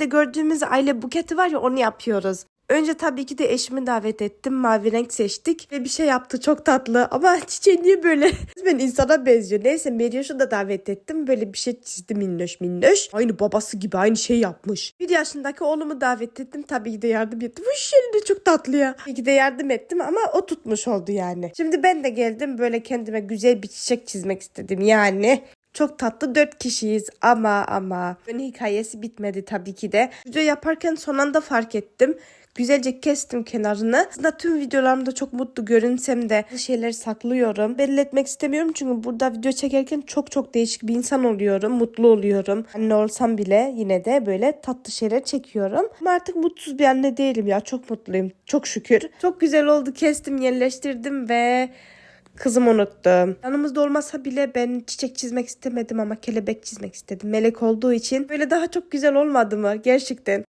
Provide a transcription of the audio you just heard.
evde gördüğümüz aile buketi var ya onu yapıyoruz. Önce tabii ki de eşimi davet ettim. Mavi renk seçtik ve bir şey yaptı çok tatlı. Ama çiçeği niye böyle? Ben insana benziyor. Neyse Meriyoş'u da davet ettim. Böyle bir şey çizdi minnoş minnoş. Aynı babası gibi aynı şey yapmış. Bir yaşındaki oğlumu davet ettim. Tabii ki de yardım ettim. Bu de çok tatlı ya. Tabii ki de yardım ettim ama o tutmuş oldu yani. Şimdi ben de geldim böyle kendime güzel bir çiçek çizmek istedim yani. Çok tatlı dört kişiyiz ama ama. Ön hikayesi bitmedi tabii ki de. Video yaparken son anda fark ettim. Güzelce kestim kenarını. Aslında tüm videolarımda çok mutlu görünsem de bazı şeyleri saklıyorum. Belli etmek istemiyorum çünkü burada video çekerken çok çok değişik bir insan oluyorum. Mutlu oluyorum. Anne olsam bile yine de böyle tatlı şeyler çekiyorum. Ama artık mutsuz bir anne değilim ya. Çok mutluyum. Çok şükür. Çok güzel oldu. Kestim, yerleştirdim ve Kızım unuttum. Yanımızda olmasa bile ben çiçek çizmek istemedim ama kelebek çizmek istedim. Melek olduğu için böyle daha çok güzel olmadı mı? Gerçekten.